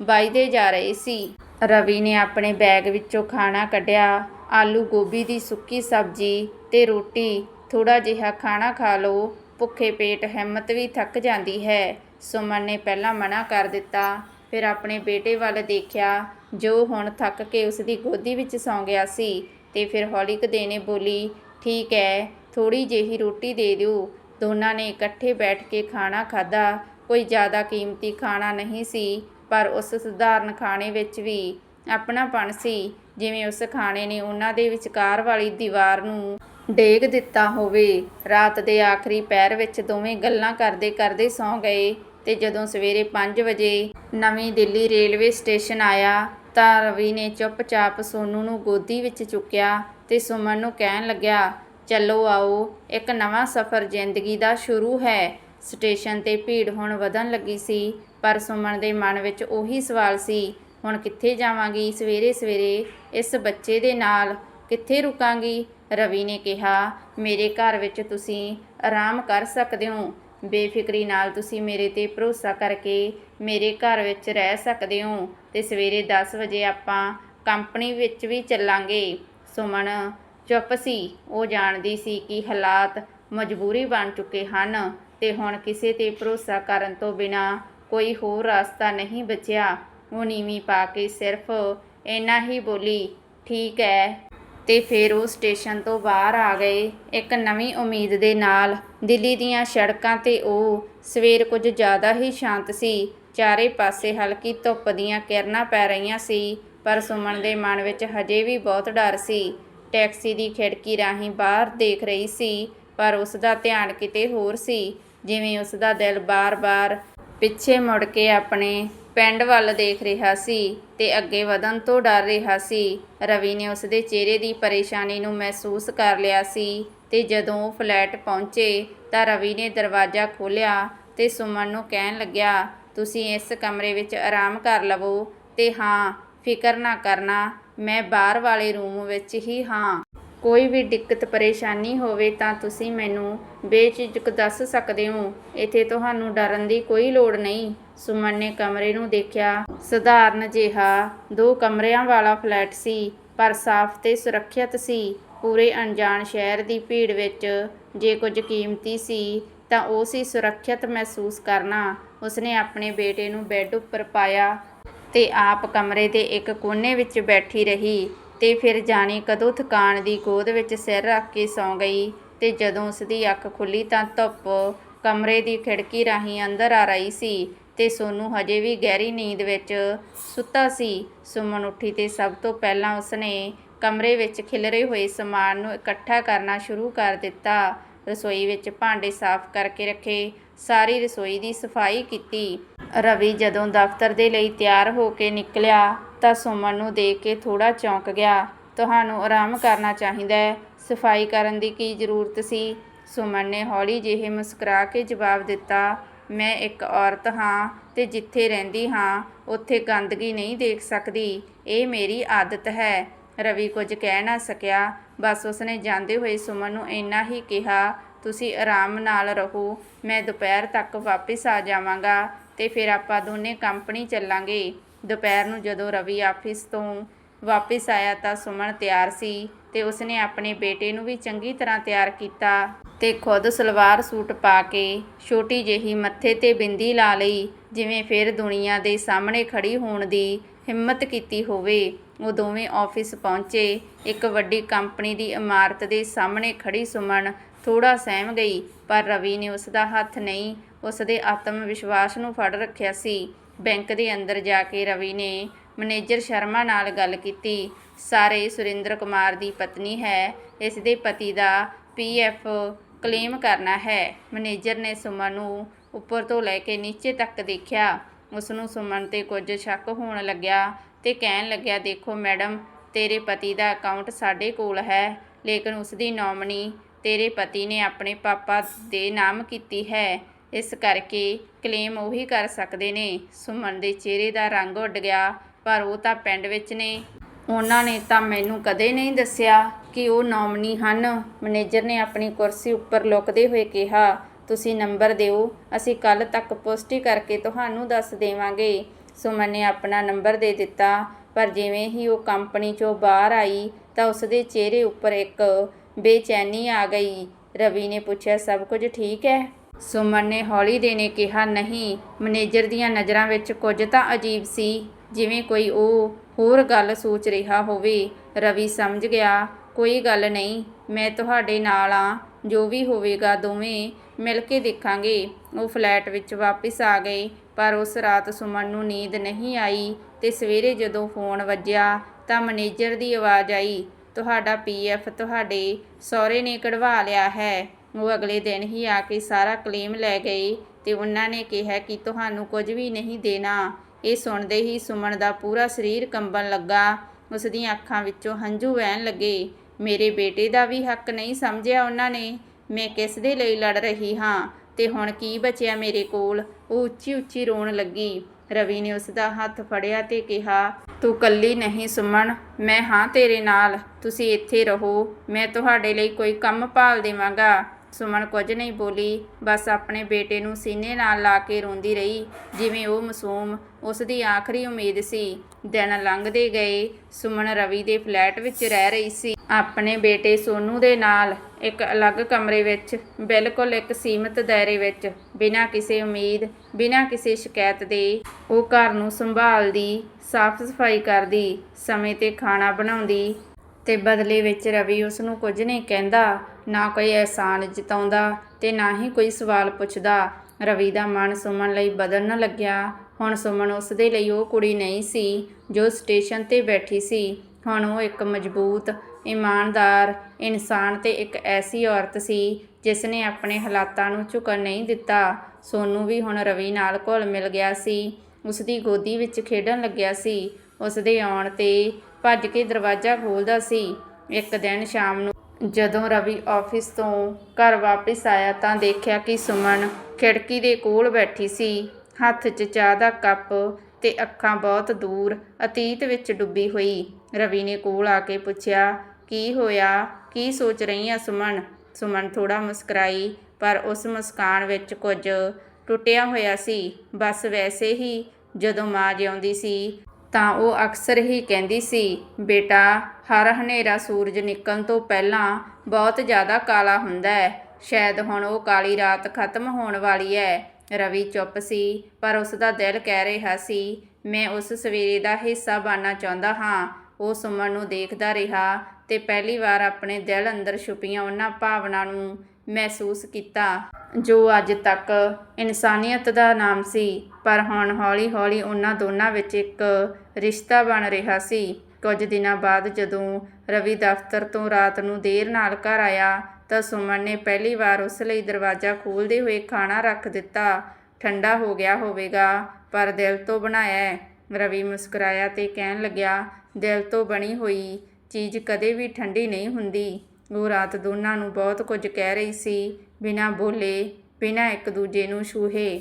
[SPEAKER 1] ਵੱਜਦੇ ਜਾ ਰਹੇ ਸੀ। ਰਵੀ ਨੇ ਆਪਣੇ ਬੈਗ ਵਿੱਚੋਂ ਖਾਣਾ ਕੱਢਿਆ, ਆਲੂ ਗੋਭੀ ਦੀ ਸੁੱਕੀ ਸਬਜ਼ੀ ਤੇ ਰੋਟੀ ਥੋੜਾ ਜਿਹਾ ਖਾਣਾ ਖਾ ਲਓ ਭੁੱਖੇ ਪੇਟ ਹਿੰਮਤ ਵੀ ਥੱਕ ਜਾਂਦੀ ਹੈ। ਸੁਮਨ ਨੇ ਪਹਿਲਾਂ ਮਨਾ ਕਰ ਦਿੱਤਾ, ਫਿਰ ਆਪਣੇ ਬੇਟੇ ਵੱਲ ਦੇਖਿਆ, ਜੋ ਹੁਣ ਥੱਕ ਕੇ ਉਸ ਦੀ ਗੋਦੀ ਵਿੱਚ ਸੌਂ ਗਿਆ ਸੀ। ਤੇ ਫਿਰ ਹੌਲੀ ਕਦੇ ਨੇ ਬੋਲੀ, ਠੀਕ ਹੈ ਥੋੜੀ ਜਿਹੀ ਰੋਟੀ ਦੇ ਦਿਓ। ਦੋਨਾਂ ਨੇ ਇਕੱਠੇ ਬੈਠ ਕੇ ਖਾਣਾ ਖਾਧਾ। ਕੋਈ ਜ਼ਿਆਦਾ ਕੀਮਤੀ ਖਾਣਾ ਨਹੀਂ ਸੀ, ਪਰ ਉਸ ਸਧਾਰਨ ਖਾਣੇ ਵਿੱਚ ਵੀ ਆਪਣਾਪਣ ਸੀ। ਜਿਵੇਂ ਉਸ ਖਾਣੇ ਨੇ ਉਹਨਾਂ ਦੇ ਵਿਚਕਾਰ ਵਾਲੀ ਦੀਵਾਰ ਨੂੰ ਡੇਗ ਦਿੱਤਾ ਹੋਵੇ। ਰਾਤ ਦੇ ਆਖਰੀ ਪੈਰ ਵਿੱਚ ਦੋਵੇਂ ਗੱਲਾਂ ਕਰਦੇ ਕਰਦੇ ਸੌਂ ਗਏ ਤੇ ਜਦੋਂ ਸਵੇਰੇ 5 ਵਜੇ ਨਵੀਂ ਦਿੱਲੀ ਰੇਲਵੇ ਸਟੇਸ਼ਨ ਆਇਆ ਤਾਂ ਰਵੀ ਨੇ ਚੁੱਪਚਾਪ ਸੋਨੂ ਨੂੰ ਗੋਦੀ ਵਿੱਚ ਚੁੱਕਿਆ ਤੇ ਸੁਮਨ ਨੂੰ ਕਹਿਣ ਲੱਗਿਆ, ਚੱਲੋ ਆਓ, ਇੱਕ ਨਵਾਂ ਸਫ਼ਰ ਜ਼ਿੰਦਗੀ ਦਾ ਸ਼ੁਰੂ ਹੈ। ਸਟੇਸ਼ਨ ਤੇ ਭੀੜ ਹੁਣ ਵਧਣ ਲੱਗੀ ਸੀ, ਪਰ ਸੁਮਨ ਦੇ ਮਨ ਵਿੱਚ ਉਹੀ ਸਵਾਲ ਸੀ, ਹੁਣ ਕਿੱਥੇ ਜਾਵਾਂਗੀ? ਸਵੇਰੇ ਸਵੇਰੇ ਇਸ ਬੱਚੇ ਦੇ ਨਾਲ ਕਿੱਥੇ ਰੁਕਾਂਗੀ? ਰਵੀ ਨੇ ਕਿਹਾ, ਮੇਰੇ ਘਰ ਵਿੱਚ ਤੁਸੀਂ ਆਰਾਮ ਕਰ ਸਕਦੇ ਹੋ। ਬੇਫਿਕਰੀ ਨਾਲ ਤੁਸੀਂ ਮੇਰੇ ਤੇ ਭਰੋਸਾ ਕਰਕੇ ਮੇਰੇ ਘਰ ਵਿੱਚ ਰਹਿ ਸਕਦੇ ਹੋ। ਤੇ ਸਵੇਰੇ 10 ਵਜੇ ਆਪਾਂ ਕੰਪਨੀ ਵਿੱਚ ਵੀ ਚੱਲਾਂਗੇ। ਸੁਮਨ ਚੁੱਪ ਸੀ। ਉਹ ਜਾਣਦੀ ਸੀ ਕਿ ਹਾਲਾਤ ਮਜਬੂਰੀ ਬਣ ਚੁੱਕੇ ਹਨ ਤੇ ਹੁਣ ਕਿਸੇ ਤੇ ਭਰੋਸਾ ਕਰਨ ਤੋਂ ਬਿਨਾ ਕੋਈ ਹੋਰ ਰਸਤਾ ਨਹੀਂ ਬਚਿਆ। ਉਹ ਨੀਵੀਂ ਪਾ ਕੇ ਸਿਰਫ ਇੰਨਾ ਹੀ ਬੋਲੀ, ਠੀਕ ਹੈ ਅਤੇ ਫਿਰ ਉਹ ਸਟੇਸ਼ਨ ਤੋਂ ਬਾਹਰ ਆ ਗਏ। ਇੱਕ ਨਵੀਂ ਉਮੀਦ ਦੇ ਨਾਲ ਦਿੱਲੀ ਦੀਆਂ ਸੜਕਾਂ ਤੇ ਉਹ ਸਵੇਰ ਕੁਝ ਜ਼ਿਆਦਾ ਹੀ ਸ਼ਾਂਤ ਸੀ। ਚਾਰੇ ਪਾਸੇ ਹਲਕੀ ਧੁੱਪ ਦੀਆਂ ਕਿਰਨਾਂ ਪੈ ਰਹੀਆਂ ਸੀ, ਪਰ ਸੁਮਨ ਦੇ ਮਨ ਵਿੱਚ ਹਜੇ ਵੀ ਬਹੁਤ ਡਰ ਸੀ। ਟੈਕਸੀ ਦੀ ਖਿੜਕੀ ਰਾਹੀਂ ਬਾਹਰ ਦੇਖ ਰਹੀ ਸੀ, ਪਰ ਉਸ ਦਾ ਧਿਆਨ ਕਿਤੇ ਹੋਰ ਸੀ। ਜਿਵੇਂ ਉਸ ਦਾ ਦਿਲ ਬਾਰ-ਬਾਰ ਪਿੱਛੇ ਮੁੜ ਕੇ ਆਪਣੇ ਪਿੰਡ ਵੱਲ ਦੇਖ ਰਿਹਾ ਸੀ ਤੇ ਅੱਗੇ ਵਧਣ ਤੋਂ ਡਰ ਰਿਹਾ ਸੀ। ਰਵੀ ਨੇ ਉਸ ਦੇ ਚਿਹਰੇ ਦੀ ਪਰੇਸ਼ਾਨੀ ਨੂੰ ਮਹਿਸੂਸ ਕਰ ਲਿਆ ਸੀ ਤੇ ਜਦੋਂ ਉਹ ਫਲੈਟ ਪਹੁੰਚੇ ਤਾਂ ਰਵੀ ਨੇ ਦਰਵਾਜ਼ਾ ਖੋਲ੍ਹਿਆ ਤੇ ਸੁਮਨ ਨੂੰ ਕਹਿਣ ਲੱਗਿਆ, ਤੁਸੀਂ ਇਸ ਕਮਰੇ ਵਿੱਚ ਆਰਾਮ ਕਰ ਲਵੋ ਤੇ ਹਾਂ, ਫਿਕਰ ਨਾ ਕਰਨਾ, ਮੈਂ ਬਾਹਰ ਵਾਲੇ ਰੂਮ ਵਿੱਚ ਹੀ ਹਾਂ। ਕੋਈ ਵੀ ਦਿੱਕਤ, ਪਰੇਸ਼ਾਨੀ ਹੋਵੇ ਤਾਂ ਤੁਸੀਂ ਮੈਨੂੰ ਬੇਝਿਜਕ ਦੱਸ ਸਕਦੇ ਹੋ। ਇੱਥੇ ਤੁਹਾਨੂੰ ਡਰਨ ਦੀ ਕੋਈ ਲੋੜ ਨਹੀਂ। ਸੁਮਨ ਨੇ ਕਮਰੇ ਨੂੰ ਦੇਖਿਆ। ਸਧਾਰਨ ਜਿਹਾ ਦੋ ਕਮਰਿਆਂ ਵਾਲਾ ਫਲੈਟ ਸੀ, ਪਰ ਸਾਫ਼ ਤੇ ਸੁਰੱਖਿਅਤ ਸੀ। ਪੂਰੇ ਅਣਜਾਣ ਸ਼ਹਿਰ ਦੀ ਭੀੜ ਵਿੱਚ ਜੇ ਕੁਝ ਕੀਮਤੀ ਸੀ, ਤਾਂ ਉਹ ਸੀ ਸੁਰੱਖਿਅਤ ਮਹਿਸੂਸ ਕਰਨਾ। ਉਸਨੇ ਆਪਣੇ ਬੇਟੇ ਨੂੰ ਬੈੱਡ ਉੱਪਰ ਪਾਇਆ ਤੇ ਆਪ ਕਮਰੇ ਦੇ ਇੱਕ ਕੋਨੇ ਵਿੱਚ ਬੈਠੀ ਰਹੀ। ਤੇ ਫਿਰ ਜਾਣੀ ਕਦੋਂ ਥਕਾਨ ਦੀ ਗੋਦ ਵਿੱਚ ਸਿਰ ਰੱਖ ਕੇ ਸੌਂ ਗਈ ਤੇ ਜਦੋਂ ਉਸਦੀ ਅੱਖ ਖੁੱਲੀ ਤਾਂ ਧੁੱਪ ਕਮਰੇ ਦੀ ਖਿੜਕੀ ਰਾਹੀਂ ਅੰਦਰ ਆ ਰਹੀ ਸੀ ਤੇ ਸੋਨੂੰ ਹਜੇ ਵੀ ਗਹਿਰੀ ਨੀਂਦ ਵਿੱਚ ਸੁੱਤਾ ਸੀ। ਸੁਮਨ ਉੱਠੀ ਤੇ ਸਭ ਤੋਂ ਪਹਿਲਾਂ ਉਸਨੇ ਕਮਰੇ ਵਿੱਚ ਖਿਲਰੇ ਹੋਏ ਸਮਾਨ ਨੂੰ ਇਕੱਠਾ ਕਰਨਾ ਸ਼ੁਰੂ ਕਰ ਦਿੱਤਾ। ਰਸੋਈ ਵਿੱਚ ਭਾਂਡੇ ਸਾਫ਼ ਕਰਕੇ ਰੱਖੇ, ਸਾਰੀ ਰਸੋਈ ਦੀ ਸਫ਼ਾਈ ਕੀਤੀ। ਰਵੀ ਜਦੋਂ ਦਫ਼ਤਰ ਦੇ ਲਈ ਤਿਆਰ ਹੋ ਕੇ ਨਿਕਲਿਆ ਤਾਂ ਸੁਮਨ ਨੂੰ ਦੇਖ ਕੇ ਥੋੜਾ ਚੌਂਕ ਗਿਆ। ਤੁਹਾਨੂੰ ਆਰਾਮ ਕਰਨਾ ਚਾਹੀਦਾ ਹੈ। ਸਫ਼ਾਈ ਕਰਨ ਦੀ ਕੀ ਜ਼ਰੂਰਤ ਸੀ? ਸੁਮਨ ਨੇ ਹੌਲੀ ਜਿਹੇ ਮੁਸਕਰਾ ਕੇ ਜਵਾਬ ਦਿੱਤਾ, ਮੈਂ ਇੱਕ ਔਰਤ ਹਾਂ ਤੇ ਜਿੱਥੇ ਰਹਿੰਦੀ ਹਾਂ, ਉੱਥੇ ਗੰਦਗੀ ਨਹੀਂ ਦੇਖ ਸਕਦੀ। ਇਹ ਮੇਰੀ ਆਦਤ ਹੈ। ਰਵੀ ਕੁਝ ਕਹਿ ਨਾ ਸਕਿਆ। ਬਸ ਉਸਨੇ ਜਾਂਦੇ ਹੋਏ ਸੁਮਨ ਨੂੰ ਇੰਨਾ ਹੀ ਕਿਹਾ, ਤੁਸੀਂ ਆਰਾਮ ਨਾਲ ਰਹੋ। ਮੈਂ ਦੁਪਹਿਰ ਤੱਕ ਵਾਪਸ ਆ ਜਾਵਾਂਗਾ ਤੇ ਫਿਰ ਆਪਾਂ ਦੋਨੇ ਕੰਪਨੀ ਚੱਲਾਂਗੇ। ਦੁਪਹਿਰ ਨੂੰ ਜਦੋਂ ਰਵੀ ਆਫਿਸ ਤੋਂ ਵਾਪਸ ਆਇਆ ਤਾਂ ਸੁਮਨ ਤਿਆਰ ਸੀ ਤੇ ਉਸਨੇ ਆਪਣੇ ਬੇਟੇ ਨੂੰ ਵੀ ਚੰਗੀ ਤਰ੍ਹਾਂ ਤਿਆਰ ਕੀਤਾ ਤੇ ਖੁਦ ਸਲਵਾਰ ਸੂਟ ਪਾ ਕੇ ਛੋਟੀ ਜਿਹੀ ਮੱਥੇ ਤੇ ਬਿੰਦੀ ਲਾ ਲਈ, ਜਿਵੇਂ ਫਿਰ ਦੁਨੀਆ ਦੇ ਸਾਹਮਣੇ ਖੜੀ ਹੋਣ ਦੀ ਹਿੰਮਤ ਕੀਤੀ ਹੋਵੇ। ਉਹ ਦੋਵੇਂ ਆਫਿਸ ਪਹੁੰਚੇ। ਇੱਕ ਵੱਡੀ ਕੰਪਨੀ ਦੀ ਇਮਾਰਤ ਦੇ ਸਾਹਮਣੇ ਖੜੀ ਸੁਮਨ ਥੋੜਾ ਸਹਿਮ ਗਈ, ਪਰ ਰਵੀ ਨੇ ਉਸ ਦਾ ਹੱਥ ਨਹੀਂ ਉਸ ਦੇ ਆਤਮ ਵਿਸ਼ਵਾਸ ਨੂੰ ਫੜ ਰੱਖਿਆ ਸੀ। ਬੈਂਕ ਦੇ ਅੰਦਰ ਜਾ ਕੇ ਰਵੀ ਨੇ ਮੈਨੇਜਰ ਸ਼ਰਮਾ ਨਾਲ ਗੱਲ ਕੀਤੀ। ਸਾਰੇ ਸੁਰਿੰਦਰ ਕੁਮਾਰ ਦੀ ਪਤਨੀ ਹੈ। ਇਸ ਦੇ ਪਤੀ ਦਾ ਪੀਐਫ ਕਲੇਮ ਕਰਨਾ ਹੈ। ਮੈਨੇਜਰ ਨੇ ਸੁਮਨ ਨੂੰ ਉੱਪਰ ਤੋਂ ਲੈ ਕੇ ਨੀਚੇ ਤੱਕ ਦੇਖਿਆ। ਉਸ ਨੂੰ ਸੁਮਨ ਤੇ ਕੁਝ ਸ਼ੱਕ ਹੋਣ ਲੱਗਿਆ ਤੇ ਕਹਿਣ ਲੱਗਿਆ, ਦੇਖੋ ਮੈਡਮ, ਤੇਰੇ ਪਤੀ ਦਾ ਅਕਾਊਂਟ ਸਾਡੇ ਕੋਲ ਹੈ, ਲੇਕਿਨ ਉਸ ਦੀ ਨੋਮਨੀ ਤੇਰੇ ਪਤੀ ਨੇ ਆਪਣੇ ਪਾਪਾ ਦੇ ਨਾਮ ਕੀਤੀ ਹੈ। ਇਸ ਕਰਕੇ ਕਲੇਮ ਉਹੀ ਕਰ ਸਕਦੇ ਨੇ। ਸੁਮਨ ਦੇ ਚਿਹਰੇ ਦਾ ਰੰਗ ਉੱਡ ਗਿਆ, ਪਰ ਉਹ ਤਾਂ ਪਿੰਡ ਵਿੱਚ ਨੇ। ਉਹਨਾਂ ਨੇ ਤਾਂ ਮੈਨੂੰ ਕਦੇ ਨਹੀਂ ਦੱਸਿਆ ਕਿ ਉਹ ਨੋਮਨੀ ਹਨ। ਮੈਨੇਜਰ ਨੇ ਆਪਣੀ ਕੁਰਸੀ ਉੱਪਰ ਲੁਕਦੇ ਹੋਏ ਕਿਹਾ, ਤੁਸੀਂ ਨੰਬਰ ਦਿਓ, ਅਸੀਂ ਕੱਲ ਤੱਕ ਪੁਸ਼ਟੀ ਕਰਕੇ ਤੁਹਾਨੂੰ ਦੱਸ ਦੇਵਾਂਗੇ। ਸੁਮਨ ਨੇ ਆਪਣਾ ਨੰਬਰ ਦੇ ਦਿੱਤਾ, ਪਰ ਜਿਵੇਂ ਹੀ ਉਹ ਕੰਪਨੀ 'ਚੋਂ ਬਾਹਰ ਆਈ, ਤਾਂ ਉਸ ਦੇ ਚਿਹਰੇ ਉੱਪਰ ਇੱਕ ਬੇਚੈਨੀ ਆ ਗਈ। ਰਵੀ ਨੇ ਪੁੱਛਿਆ, ਸਭ ਕੁਝ ਠੀਕ ਹੈ? ਸੁਮਨ ਨੇ ਹੌਲੀ ਦੇ ਨੇ ਕਿਹਾ, ਨਹੀਂ, ਮੈਨੇਜਰ ਦੀਆਂ ਨਜ਼ਰਾਂ ਵਿੱਚ ਕੁਝ ਤਾਂ ਅਜੀਬ ਸੀ, ਜਿਵੇਂ ਕੋਈ ਉਹ ਹੋਰ ਗੱਲ ਸੋਚ ਰਿਹਾ ਹੋਵੇ। ਰਵੀ ਸਮਝ ਗਿਆ, ਕੋਈ ਗੱਲ ਨਹੀਂ, ਮੈਂ ਤੁਹਾਡੇ ਨਾਲ ਆ, ਜੋ ਵੀ ਹੋਵੇਗਾ ਦੋਵੇਂ ਮਿਲ ਕੇ ਦੇਖਾਂਗੇ। ਉਹ ਫਲੈਟ ਵਿੱਚ ਵਾਪਸ ਆ ਗਏ, ਪਰ ਉਸ ਰਾਤ ਸੁਮਨ ਨੂੰ ਨੀਂਦ ਨਹੀਂ ਆਈ ਤੇ ਸਵੇਰੇ ਜਦੋਂ ਫੋਨ ਵੱਜਿਆ ਤਾਂ ਮੈਨੇਜਰ ਦੀ ਆਵਾਜ਼ ਆਈ, ਤੁਹਾਡਾ ਪੀਐਫ ਤੁਹਾਡੇ ਸਹੁਰੇ ਨੇ ਕਢਵਾ ਲਿਆ ਹੈ। ਉਹ ਅਗਲੇ ਦਿਨ ਹੀ ਆ ਕੇ ਸਾਰਾ ਕਲੇਮ ਲੈ ਗਏ ਤੇ ਉਹਨਾਂ ਨੇ ਕਿਹਾ ਕਿ ਤੁਹਾਨੂੰ ਕੁਝ ਵੀ ਨਹੀਂ ਦੇਣਾ। ਇਹ ਸੁਣਦੇ ਹੀ ਸੁਮਨ ਦਾ ਪੂਰਾ ਸਰੀਰ ਕੰਬਣ ਲੱਗਾ। ਉਸ ਦੀਆਂ ਅੱਖਾਂ ਵਿੱਚੋਂ ਹੰਝੂ ਵਹਿਣ ਲੱਗੇ। ਮੇਰੇ ਬੇਟੇ ਦਾ ਵੀ ਹੱਕ ਨਹੀਂ ਸਮਝਿਆ ਉਹਨਾਂ ਨੇ। ਮੈਂ ਕਿਸ ਦੇ ਲਈ ਲੜ ਰਹੀ ਹਾਂ? ਤੇ ਹੁਣ ਕੀ ਬਚਿਆ ਮੇਰੇ ਕੋਲ? ਉਹ ਉੱਚੀ ਉੱਚੀ ਰੋਣ ਲੱਗੀ। ਰਵੀ ਨੇ ਉਸ ਦਾ ਹੱਥ ਫੜਿਆ ਤੇ ਕਿਹਾ, ਤੂੰ ਕੱਲੀ ਨਹੀਂ ਸੁਮਨ। ਮੈਂ ਹਾਂ ਤੇਰੇ ਨਾਲ। ਤੁਸੀਂ ਇੱਥੇ ਰਹੋ। ਮੈਂ ਤੁਹਾਡੇ ਲਈ ਕੋਈ ਕੰਮ ਭਾਲ ਦੇਵਾਂਗਾ। ਸੁਮਨ ਕੁਝ ਨਹੀਂ ਬੋਲੀ, ਬਸ ਆਪਣੇ ਬੇਟੇ ਨੂੰ ਸੀਨੇ ਨਾਲ ਲਾ ਕੇ ਰੋਂਦੀ ਰਹੀ, ਜਿਵੇਂ ਉਹ ਮਾਸੂਮ ਉਸ ਦੀ ਆਖਰੀ ਉਮੀਦ ਸੀ। ਦਿਨ ਲੰਘਦੇ ਗਏ, ਸੁਮਨ ਰਵੀ ਦੇ ਫਲੈਟ ਵਿੱਚ ਰਹਿ ਰਹੀ ਸੀ। ਆਪਣੇ ਬੇਟੇ ਸੋਨੂ ਦੇ ਨਾਲ, ਇੱਕ ਅਲੱਗ ਕਮਰੇ ਵਿੱਚ, ਬਿਲਕੁਲ ਇੱਕ ਸੀਮਿਤ ਦਾਇਰੇ ਵਿੱਚ, ਬਿਨਾਂ ਕਿਸੇ ਉਮੀਦ, ਬਿਨਾਂ ਕਿਸੇ ਸ਼ਿਕਾਇਤ ਦੇ, ਉਹ ਘਰ ਨੂੰ ਸੰਭਾਲਦੀ, ਸਾਫ਼ ਸਫ਼ਾਈ ਕਰਦੀ, ਸਮੇਂ ਤੇ ਖਾਣਾ ਬਣਾਉਂਦੀ ਤੇ ਬਦਲੇ ਵਿੱਚ ਰਵੀ ਉਸ ਨੂੰ ਕੁਝ ਨਹੀਂ ਕਹਿੰਦਾ। ਨਾ ਕੋਈ ਅਹਿਸਾਨ ਜਿਤਾਉਂਦਾ ਤੇ ਨਾ ਹੀ ਕੋਈ ਸਵਾਲ ਪੁੱਛਦਾ। ਰਵੀ ਦਾ ਮਨ ਸੁਮਨ ਲਈ ਬਦਲਣ ਲੱਗਿਆ। ਹੁਣ ਸੁਮਨ ਉਸ ਦੇ ਲਈ ਉਹ ਕੁੜੀ ਨਹੀਂ ਸੀ, ਜੋ ਸਟੇਸ਼ਨ ਤੇ ਬੈਠੀ ਸੀ। ਹੁਣ ਉਹ ਇੱਕ ਮਜ਼ਬੂਤ, ਇਮਾਨਦਾਰ ਇਨਸਾਨ ਤੇ ਇੱਕ ਐਸੀ ਔਰਤ ਸੀ ਜਿਸ ਨੇ ਆਪਣੇ ਹਾਲਾਤਾਂ ਨੂੰ ਝੁਕਣ ਨਹੀਂ ਦਿੱਤਾ। ਸੋਨੂ ਵੀ ਹੁਣ ਰਵੀ ਨਾਲ ਘੁਲ ਮਿਲ ਗਿਆ ਸੀ। ਉਸ ਦੀ ਗੋਦੀ ਵਿੱਚ ਖੇਡਣ ਲੱਗਿਆ ਸੀ। ਉਸ ਦੇ ਆਉਣ ਤੇ ਭੱਜ ਕੇ ਦਰਵਾਜ਼ਾ ਖੋਲਦਾ ਸੀ। ਇੱਕ ਦਿਨ ਸ਼ਾਮ ਨੂੰ ਜਦੋਂ ਰਵੀ ਆਫਿਸ ਤੋਂ ਘਰ ਵਾਪਸ ਆਇਆ ਤਾਂ ਦੇਖਿਆ ਕਿ ਸੁਮਨ ਖਿੜਕੀ ਦੇ ਕੋਲ ਬੈਠੀ ਸੀ। ਹੱਥ 'ਚ ਚਾਹ ਦਾ ਕੱਪ ਤੇ ਅੱਖਾਂ ਬਹੁਤ ਦੂਰ ਅਤੀਤ ਵਿੱਚ ਡੁੱਬੀ ਹੋਈ। ਰਵੀ ਨੇ ਕੋਲ ਆ ਕੇ ਪੁੱਛਿਆ, ਕੀ ਹੋਇਆ? ਕੀ ਸੋਚ ਰਹੀ ਆ ਸੁਮਨ? ਸੁਮਨ ਥੋੜਾ ਮੁਸਕਰਾਈ, ਪਰ ਉਸ ਮੁਸਕਾਨ ਵਿੱਚ ਕੁਝ ਟੁੱਟਿਆ ਹੋਇਆ ਸੀ। ਬਸ ਵੈਸੇ ਹੀ ਜਦੋਂ ਮਾਂ ਜਿਉਂਦੀ ਸੀ ਤਾਂ ਉਹ ਅਕਸਰ ਹੀ ਕਹਿੰਦੀ ਸੀ, ਬੇਟਾ, ਹਰ ਹਨੇਰਾ ਸੂਰਜ ਨਿਕਲਣ ਤੋਂ ਪਹਿਲਾਂ ਬਹੁਤ ਜ਼ਿਆਦਾ ਕਾਲਾ ਹੁੰਦਾ ਹੈ। ਸ਼ਾਇਦ ਹੁਣ ਉਹ ਕਾਲੀ ਰਾਤ ਖਤਮ ਹੋਣ ਵਾਲੀ ਹੈ। ਰਵੀ ਚੁੱਪ ਸੀ, ਪਰ ਉਸ ਦਾ ਦਿਲ ਕਹਿ ਰਿਹਾ ਸੀ, ਮੈਂ ਉਸ ਸਵੇਰੇ ਦਾ ਹਿੱਸਾ ਬਣਨਾ ਚਾਹੁੰਦਾ ਹਾਂ। ਉਹ ਸੁਮਨ ਨੂੰ ਦੇਖਦਾ ਰਿਹਾ ਤੇ ਪਹਿਲੀ ਵਾਰ ਆਪਣੇ ਦਿਲ ਅੰਦਰ ਛੁਪੀਆਂ ਉਹਨਾਂ ਭਾਵਨਾ ਨੂੰ ਮਹਿਸੂਸ ਕੀਤਾ, ਜੋ ਅੱਜ ਤੱਕ ਇਨਸਾਨੀਅਤ ਦਾ ਨਾਮ ਸੀ, ਪਰ ਹੁਣ ਹੌਲੀ-ਹੌਲੀ ਉਹਨਾਂ ਦੋਨਾਂ ਵਿੱਚ ਇੱਕ ਰਿਸ਼ਤਾ ਬਣ ਰਿਹਾ ਸੀ। ਕੁਝ ਦਿਨਾਂ ਬਾਅਦ ਜਦੋਂ ਰਵੀ ਦਫ਼ਤਰ ਤੋਂ ਰਾਤ ਨੂੰ ਦੇਰ ਨਾਲ ਘਰ ਆਇਆ, ਤਾਂ ਸੁਮਨ ਨੇ ਪਹਿਲੀ ਵਾਰ ਉਸ ਲਈ ਦਰਵਾਜ਼ਾ ਖੋਲ੍ਹਦੇ ਹੋਏ ਖਾਣਾ ਰੱਖ ਦਿੱਤਾ। ਠੰਡਾ ਹੋ ਗਿਆ ਹੋਵੇਗਾ, ਪਰ ਦਿਲ ਤੋਂ ਬਣਾਇਆ ਰਵੀ ਮੁਸਕਰਾਇਆ ਤੇ ਕਹਿਣ ਲੱਗਿਆ। ਦਿਲ ਤੋਂ ਬਣੀ ਹੋਈ ਚੀਜ਼ ਕਦੇ ਵੀ ਠੰਡੀ ਨਹੀਂ ਹੁੰਦੀ। ਉਹ ਰਾਤ ਦੋਨਾਂ ਨੂੰ ਬਹੁਤ ਕੁਝ ਕਹਿ ਰਹੀ ਸੀ, ਬਿਨਾਂ ਬੋਲੇ, ਬਿਨਾਂ ਇੱਕ ਦੂਜੇ ਨੂੰ ਛੂਹੇ।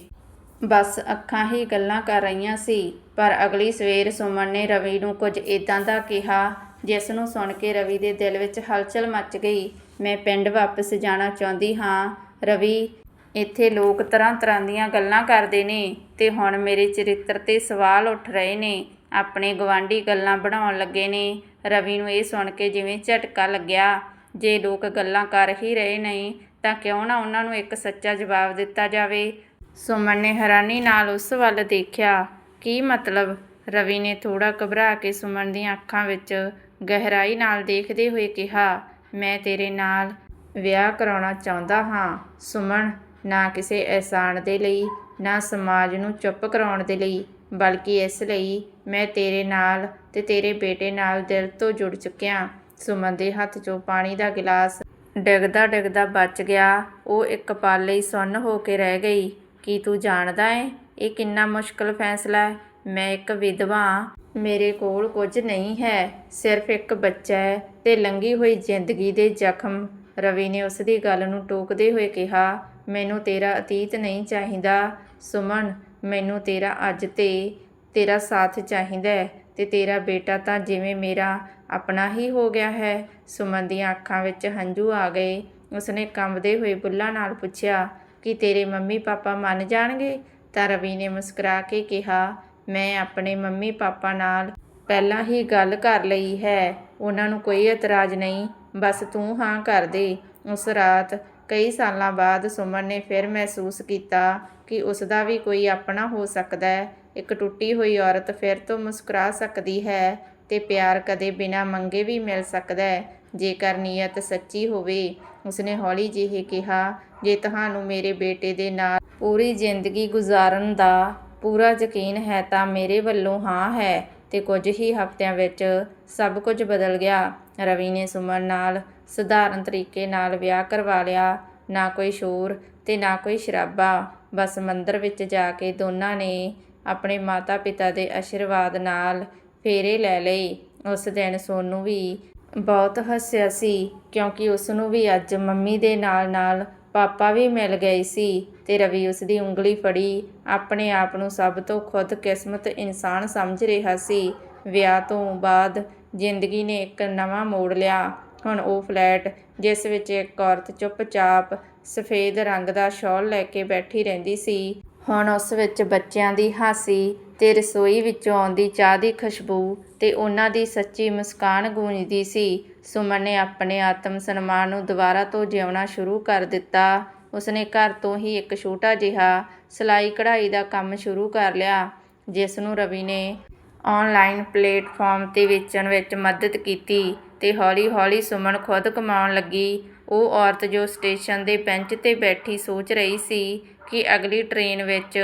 [SPEAKER 1] ਬਸ ਅੱਖਾਂ ਹੀ ਗੱਲਾਂ ਕਰ ਰਹੀਆਂ ਸੀ, ਪਰ ਅਗਲੀ ਸਵੇਰ ਸੁਮਨ ਨੇ ਰਵੀ ਨੂੰ ਕੁਝ ਇਦਾਂ ਦਾ ਕਿਹਾ, ਜਿਸ ਨੂੰ ਸੁਣ ਕੇ ਰਵੀ ਦੇ ਦਿਲ ਵਿੱਚ ਹਲਚਲ ਮਚ ਗਈ। ਮੈਂ ਪਿੰਡ ਵਾਪਸ ਜਾਣਾ ਚਾਹੁੰਦੀ ਹਾਂ, ਰਵੀ। ਇੱਥੇ ਲੋਕ ਤਰ੍ਹਾਂ ਤਰ੍ਹਾਂ ਦੀਆਂ ਗੱਲਾਂ ਕਰਦੇ ਨੇ ਤੇ ਹੁਣ ਮੇਰੇ ਚਰਿੱਤਰ ਤੇ ਸਵਾਲ ਉੱਠ ਰਹੇ ਨੇ। ਆਪਣੇ ਗਵਾਂਢੀ ਗੱਲਾਂ ਬਣਾਉਣ ਲੱਗੇ ਨੇ। ਰਵੀ ਨੂੰ ਇਹ ਸੁਣ ਕੇ ਜਿਵੇਂ ਝਟਕਾ ਲੱਗਿਆ। ਜੇ ਲੋਕ ਗੱਲਾਂ ਕਰ ਹੀ ਰਹੇ ਨੇ ਤਾਂ ਕਿਉਂ ਨਾ ਉਹਨਾਂ ਨੂੰ ਇੱਕ ਸੱਚਾ ਜਵਾਬ ਦਿੱਤਾ ਜਾਵੇ? ਸੁਮਨ ਨੇ ਹੈਰਾਨੀ ਨਾਲ ਉਸ ਵੱਲ ਦੇਖਿਆ। ਕੀ ਮਤਲਬ? ਰਵੀ ਨੇ ਥੋੜਾ ਘਬਰਾ ਕੇ ਸੁਮਨ ਦੀਆਂ ਅੱਖਾਂ ਵਿੱਚ ਗਹਿਰਾਈ ਨਾਲ ਦੇਖਦੇ ਹੋਏ ਕਿਹਾ, ਮੈਂ ਤੇਰੇ ਨਾਲ ਵਿਆਹ ਕਰਾਉਣਾ ਚਾਹੁੰਦਾ ਹਾਂ। ਸੁਮਨ ਨਾ ਕਿਸੇ ਅਹਿਸਾਨ ਦੇ ਲਈ, ਨਾ ਸਮਾਜ ਨੂੰ ਚੁੱਪ ਕਰਾਉਣ ਦੇ ਲਈ, ਬਲਕਿ ਇਸ ਲਈ ਮੈਂ ਤੇਰੇ ਨਾਲ ਤੇ ਤੇਰੇ ਬੇਟੇ ਨਾਲ ਦਿਲ ਤੋਂ ਜੁੜ ਚੁੱਕਿਆ। ਸੁਮਨ ਦੇ ਹੱਥ 'ਚੋਂ ਪਾਣੀ ਦਾ ਗਿਲਾਸ ਡਿੱਗਦਾ ਡਿੱਗਦਾ ਬਚ ਗਿਆ। ਉਹ ਇੱਕ ਪਲ ਲਈ ਸੁੰਨ ਹੋ ਕੇ ਰਹਿ ਗਈ। ਕੀ ਤੂੰ ਜਾਣਦਾ ਏ ਇਹ ਕਿੰਨਾ ਮੁਸ਼ਕਲ ਫੈਸਲਾ ਹੈ। ਮੈਂ ਇੱਕ ਵਿਧਵਾ ਮੇਰੇ ਕੋਲ ਕੁਝ ਨਹੀਂ ਹੈ। ਸਿਰਫ ਇੱਕ ਬੱਚਾ ਹੈ ਤੇ ਲੰਗੀ ਹੋਈ ਜ਼ਿੰਦਗੀ ਦੇ ਜ਼ਖਮ। ਰਵੀ ਨੇ ਉਸ ਦੀ ਗੱਲ ਨੂੰ ਟੋਕਦੇ ਹੋਏ ਕਿਹਾ, ਮੈਨੂੰ ਤੇਰਾ ਅਤੀਤ ਨਹੀਂ ਚਾਹੀਦਾ। ਸੁਮਨ, ਮੈਨੂੰ ਤੇਰਾ ਅੱਜ ਤੇ ਤੇਰਾ ਸਾਥ ਚਾਹੀਦਾ ਹੈ। ਤੇ ਤੇਰਾ ਬੇਟਾ ਤਾਂ ਜਿਵੇਂ ਮੇਰਾ ਆਪਣਾ ਹੀ ਹੋ ਗਿਆ ਹੈ। ਸੁਮਨ ਦੀਆਂ ਅੱਖਾਂ ਵਿੱਚ ਹੰਝੂ ਆ ਗਏ। ਉਸਨੇ ਕੰਬਦੇ ਹੋਏ ਬੁੱਲਾਂ ਨਾਲ ਪੁੱਛਿਆ, ਕਿ ਤੇਰੇ ਮੰਮੀ ਪਾਪਾ ਮੰਨ ਜਾਣਗੇ? ਤਾਂ ਰਵੀ ਨੇ ਮੁਸਕਰਾ ਕੇ ਕਿਹਾ, ਮੈਂ ਆਪਣੇ ਮੰਮੀ ਪਾਪਾ ਨਾਲ ਪਹਿਲਾਂ ਹੀ ਗੱਲ ਕਰ ਲਈ ਹੈ। ਉਹਨਾਂ ਨੂੰ ਕੋਈ ਇਤਰਾਜ਼ ਨਹੀਂ। ਬਸ ਤੂੰ ਹਾਂ ਕਰ ਦੇ। ਉਸ ਰਾਤ ਕਈ ਸਾਲਾਂ ਬਾਅਦ ਸੁਮਨ ਨੇ ਫਿਰ ਮਹਿਸੂਸ ਕੀਤਾ ਕਿ ਉਸ ਦਾ ਵੀ ਕੋਈ ਆਪਣਾ ਹੋ ਸਕਦਾ ਹੈ। ਇੱਕ ਟੁੱਟੀ ਹੋਈ ਔਰਤ ਫਿਰ ਤੋਂ ਮੁਸਕਰਾ ਸਕਦੀ ਹੈ ਤੇ ਪਿਆਰ ਕਦੇ ਬਿਨਾਂ ਮੰਗੇ ਵੀ ਮਿਲ ਸਕਦਾ ਹੈ। ਜੇਕਰ ਨੀਅਤ ਸੱਚੀ ਹੋਵੇ, ਉਸਨੇ ਹੌਲੀ ਜਿਹੇ ਕਿਹਾ, ਜੇ ਤੁਹਾਨੂੰ ਮੇਰੇ ਬੇਟੇ ਦੇ ਨਾਲ ਪੂਰੀ ਜ਼ਿੰਦਗੀ ਗੁਜ਼ਾਰਨ ਦਾ ਪੂਰਾ ਯਕੀਨ ਹੈ ਤਾਂ ਮੇਰੇ ਵੱਲੋਂ ਹਾਂ ਹੈ। ਤੇ ਕੁਝ ਹੀ ਹਫ਼ਤਿਆਂ ਵਿੱਚ ਸਭ ਕੁਝ ਬਦਲ ਗਿਆ। ਰਵੀ ਨੇ ਸੁਮਨ ਨਾਲ ਸਧਾਰਨ ਤਰੀਕੇ ਨਾਲ ਵਿਆਹ ਕਰਵਾ ਲਿਆ। ਨਾ ਕੋਈ ਸ਼ੋਰ ਤੇ ਨਾ ਕੋਈ ਸ਼ਰਾਬਾ। ਬਸ ਮੰਦਰ ਵਿੱਚ ਜਾ ਕੇ ਦੋਨਾਂ ਨੇ ਆਪਣੇ ਮਾਤਾ-ਪਿਤਾ ਦੇ ਆਸ਼ੀਰਵਾਦ ਨਾਲ ਫੇਰੇ ਲੈ ਲਏ। ਉਸ ਦਿਨ ਸੋਨੂੰ ਵੀ ਬਹੁਤ ਹੱਸਿਆ ਸੀ, ਕਿਉਂਕਿ ਉਸ ਨੂੰ ਵੀ ਅੱਜ ਮੰਮੀ ਦੇ ਨਾਲ-ਨਾਲ ਪਾਪਾ ਵੀ ਮਿਲ ਗਏ ਸੀ ਤੇ ਰਵੀ ਉਸ ਦੀ ਉਂਗਲੀ ਫੜੀ। ਆਪਣੇ ਆਪ ਨੂੰ ਸਭ ਤੋਂ ਖੁਦਕਿਸਮਤ ਇਨਸਾਨ ਸਮਝ ਰਿਹਾ ਸੀ। ਵਿਆਹ ਤੋਂ ਬਾਅਦ ਜ਼ਿੰਦਗੀ ਨੇ ਇੱਕ ਨਵਾਂ ਮੋੜ ਲਿਆ। ਹੁਣ ਉਹ ਫਲੈਟ, ਜਿਸ ਵਿੱਚ ਇੱਕ ਔਰਤ ਚੁੱਪਚਾਪ ਸਫੇਦ ਰੰਗ ਦਾ ਸ਼ਾਲ ਲੈ ਕੇ ਬੈਠੀ ਰਹਿੰਦੀ ਸੀ। ਹੁਣ ਉਸ ਵਿੱਚ ਬੱਚਿਆਂ ਦੀ ਹਾਸੀ ਤੇ ਰਸੋਈ ਵਿੱਚੋਂ ਆਉਂਦੀ ਚਾਹ ਦੀ ਖੁਸ਼ਬੂ ਤੇ ਉਹਨਾਂ ਦੀ ਸੱਚੀ ਮੁਸਕਾਨ ਗੂੰਜਦੀ ਸੀ। ਸੁਮਨ ਨੇ ਆਪਣੇ ਆਤਮ ਸਨਮਾਨ ਨੂੰ ਦੁਬਾਰਾ ਤੋਂ ਜਿਉਣਾ ਸ਼ੁਰੂ ਕਰ ਦਿੱਤਾ। ਉਸਨੇ ਘਰ ਤੋਂ ਹੀ ਇੱਕ ਛੋਟਾ ਜਿਹਾ ਸਿਲਾਈ ਕਢਾਈ ਦਾ ਕੰਮ ਸ਼ੁਰੂ ਕਰ ਲਿਆ, ਜਿਸ ਨੂੰ ਰਵੀ ਨੇ ਆਨਲਾਈਨ ਪਲੇਟਫਾਰਮ ਤੇ ਵੇਚਣ ਵਿੱਚ ਮਦਦ ਕੀਤੀ ਤੇ ਹੌਲੀ-ਹੌਲੀ ਸੁਮਨ ਖੁਦ ਕਮਾਉਣ ਲੱਗੀ। ਉਹ ਔਰਤ ਜੋ ਸਟੇਸ਼ਨ ਦੇ ਬੈਂਚ ਤੇ ਬੈਠੀ ਸੋਚ ਰਹੀ ਸੀ ਕਿ ਅਗਲੀ ਟ੍ਰੇਨ ਵਿੱਚ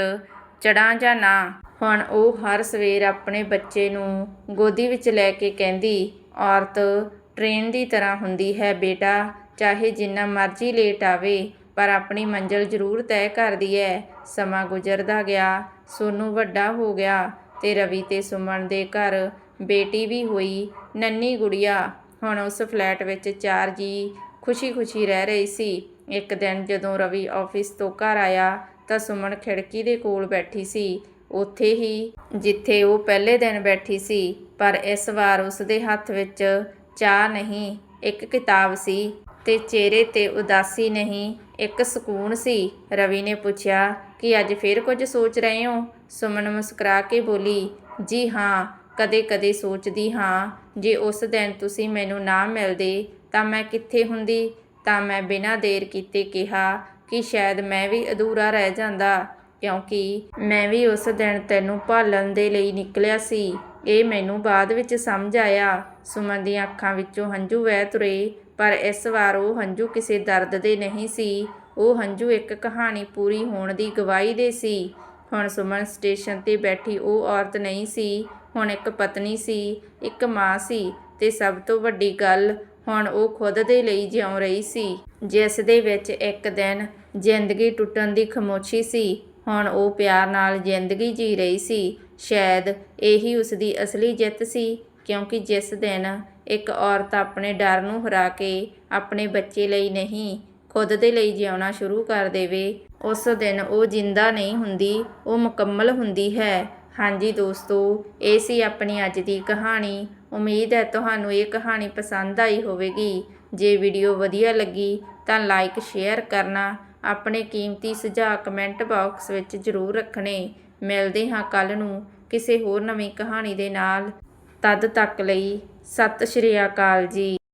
[SPEAKER 1] ਚੜ੍ਹਾਂ ਜਾਂ ਨਾ। ਹੁਣ ਉਹ ਹਰ ਸਵੇਰ ਆਪਣੇ ਬੱਚੇ ਨੂੰ ਗੋਦੀ ਵਿੱਚ ਲੈ ਕੇ ਕਹਿੰਦੀ, ਔਰਤ, ਟ੍ਰੇਨ ਦੀ ਤਰ੍ਹਾਂ ਹੁੰਦੀ ਹੈ ਬੇਟਾ, ਚਾਹੇ ਜਿੰਨਾ ਮਰਜ਼ੀ ਲੇਟ ਆਵੇ, ਪਰ ਆਪਣੀ ਮੰਜ਼ਿਲ ਜ਼ਰੂਰ ਤੈਅ ਕਰਦੀ ਹੈ ਸਮਾਂ ਗੁਜ਼ਰਦਾ ਗਿਆ, ਸੋਨੂੰ ਵੱਡਾ ਹੋ ਗਿਆ ਤੇ ਰਵੀ ਤੇ ਸੁਮਨ ਦੇ ਘਰ ਬੇਟੀ ਵੀ ਹੋਈ, ਨੰਨੀ ਗੁੜੀਆ। ਹੁਣ ਉਸ ਫਲੈਟ ਵਿੱਚ ਚਾਰ ਜੀ ਖੁਸ਼ੀ-ਖੁਸ਼ੀ ਰਹਿ ਰਹੀ ਸੀ। ਇੱਕ ਦਿਨ ਜਦੋਂ ਰਵੀ ਆਫਿਸ ਤੋਂ ਘਰ ਆਇਆ ਤਾਂ ਸੁਮਨ ਖਿੜਕੀ ਦੇ ਕੋਲ ਬੈਠੀ ਸੀ। ਉੱਥੇ ਹੀ ਜਿੱਥੇ ਉਹ ਪਹਿਲੇ ਦਿਨ ਬੈਠੀ ਸੀ, ਪਰ ਇਸ ਵਾਰ ਉਸ ਦੇ ਹੱਥ ਵਿੱਚ ਚਾਹ ਨਹੀਂ, ਇੱਕ ਕਿਤਾਬ ਸੀ ਤੇ ਚਿਹਰੇ ਤੇ ਉਦਾਸੀ ਨਹੀਂ, ਇੱਕ ਸਕੂਨ ਸੀ। ਰਵੀ ਨੇ ਪੁੱਛਿਆ, ਕਿ ਅੱਜ ਫੇਰ ਕੁਝ ਸੋਚ ਰਹੇ ਹੋ? ਸੁਮਨ ਮੁਸਕਰਾ ਕੇ ਬੋਲੀ, ਜੀ ਹਾਂ, ਕਦੇ-ਕਦੇ ਸੋਚਦੀ ਹਾਂ। ਜੇ ਉਸ ਦਿਨ ਤੁਸੀਂ ਮੈਨੂੰ ਨਾ ਮਿਲਦੇ ਤਾਂ ਮੈਂ ਕਿੱਥੇ ਹੁੰਦੀ? ਤਾਂ ਮੈਂ ਬਿਨਾਂ ਦੇਰ ਕੀਤੇ ਕਿਹਾ ਕਿ ਸ਼ਾਇਦ ਮੈਂ ਵੀ ਅਧੂਰਾ ਰਹਿ ਜਾਂਦਾ, ਕਿਉਂਕਿ ਮੈਂ ਵੀ ਉਸ ਦਿਨ ਤੈਨੂੰ ਭਾਲਣ ਦੇ ਲਈ ਨਿਕਲਿਆ ਸੀ। ਇਹ ਮੈਨੂੰ ਬਾਅਦ ਵਿੱਚ ਸਮਝ ਆਇਆ। ਸੁਮਨ ਦੀਆਂ ਅੱਖਾਂ ਵਿੱਚੋਂ ਹੰਝੂ ਵਹਿ ਤੁਰੇ, ਪਰ ਇਸ ਵਾਰ ਉਹ ਹੰਝੂ ਕਿਸੇ ਦਰਦ ਦੇ ਨਹੀਂ ਸੀ। ਉਹ ਹੰਝੂ ਇੱਕ ਕਹਾਣੀ ਪੂਰੀ ਹੋਣ ਦੀ ਗਵਾਹੀ ਦੇ ਸੀ। ਹੁਣ ਸੁਮਨ ਸਟੇਸ਼ਨ ਤੇ ਬੈਠੀ ਉਹ ਔਰਤ ਨਹੀਂ ਸੀ, ਹੁਣ ਇੱਕ ਪਤਨੀ ਸੀ, ਇੱਕ ਮਾਂ ਸੀ, ਤੇ ਸਭ ਤੋਂ ਵੱਡੀ ਗੱਲ ਹੁਣ ਉਹ ਖੁਦ ਦੇ ਲਈ ਜਿਉਂ ਰਹੀ ਸੀ। ਜਿਸ ਦੇ ਵਿੱਚ ਇੱਕ ਦਿਨ ਜ਼ਿੰਦਗੀ ਟੁੱਟਣ ਦੀ ਖਮੋਸ਼ੀ ਸੀ। ਹੁਣ ਉਹ ਪਿਆਰ ਨਾਲ ਜ਼ਿੰਦਗੀ ਜੀ ਰਹੀ ਸੀ। ਸ਼ਾਇਦ ਇਹੀ ਉਸ ਦੀ ਅਸਲੀ ਜਿੱਤ ਸੀ, ਕਿਉਂਕਿ ਜਿਸ ਦਿਨ ਇੱਕ ਔਰਤ ਆਪਣੇ ਡਰ ਨੂੰ ਹਰਾ ਕੇ ਆਪਣੇ ਬੱਚੇ ਲਈ ਨਹੀਂ, ਖੁਦ ਦੇ ਲਈ ਜਿਉਣਾ ਸ਼ੁਰੂ ਕਰ ਦੇਵੇ, ਉਸ ਦਿਨ ਉਹ ਜਿੰਦਾ ਨਹੀਂ ਹੁੰਦੀ, ਉਹ ਮੁਕੰਮਲ ਹੁੰਦੀ ਹੈ। ਹਾਂਜੀ ਦੋਸਤੋ, ਇਹ ਸੀ ਆਪਣੀ ਅੱਜ ਦੀ ਕਹਾਣੀ। ਉਮੀਦ ਹੈ ਤੁਹਾਨੂੰ ਇਹ ਕਹਾਣੀ ਪਸੰਦ ਆਈ ਹੋਵੇਗੀ। ਜੇ ਵੀਡੀਓ ਵਧੀਆ ਲੱਗੀ ਤਾਂ ਲਾਈਕ, ਸ਼ੇਅਰ ਕਰਨਾ, ਆਪਣੇ ਕੀਮਤੀ ਸੁਝਾਅ ਕਮੈਂਟ ਬਾਕਸ ਵਿੱਚ ਜ਼ਰੂਰ ਰੱਖਣੇ। ਮਿਲਦੇ ਹਾਂ ਕੱਲ ਨੂੰ ਕਿਸੇ ਹੋਰ ਨਵੀਂ ਕਹਾਣੀ ਦੇ ਨਾਲ। ਤਦ ਤੱਕ ਲਈ ਸਤਿ ਸ਼੍ਰੀ ਅਕਾਲ ਜੀ।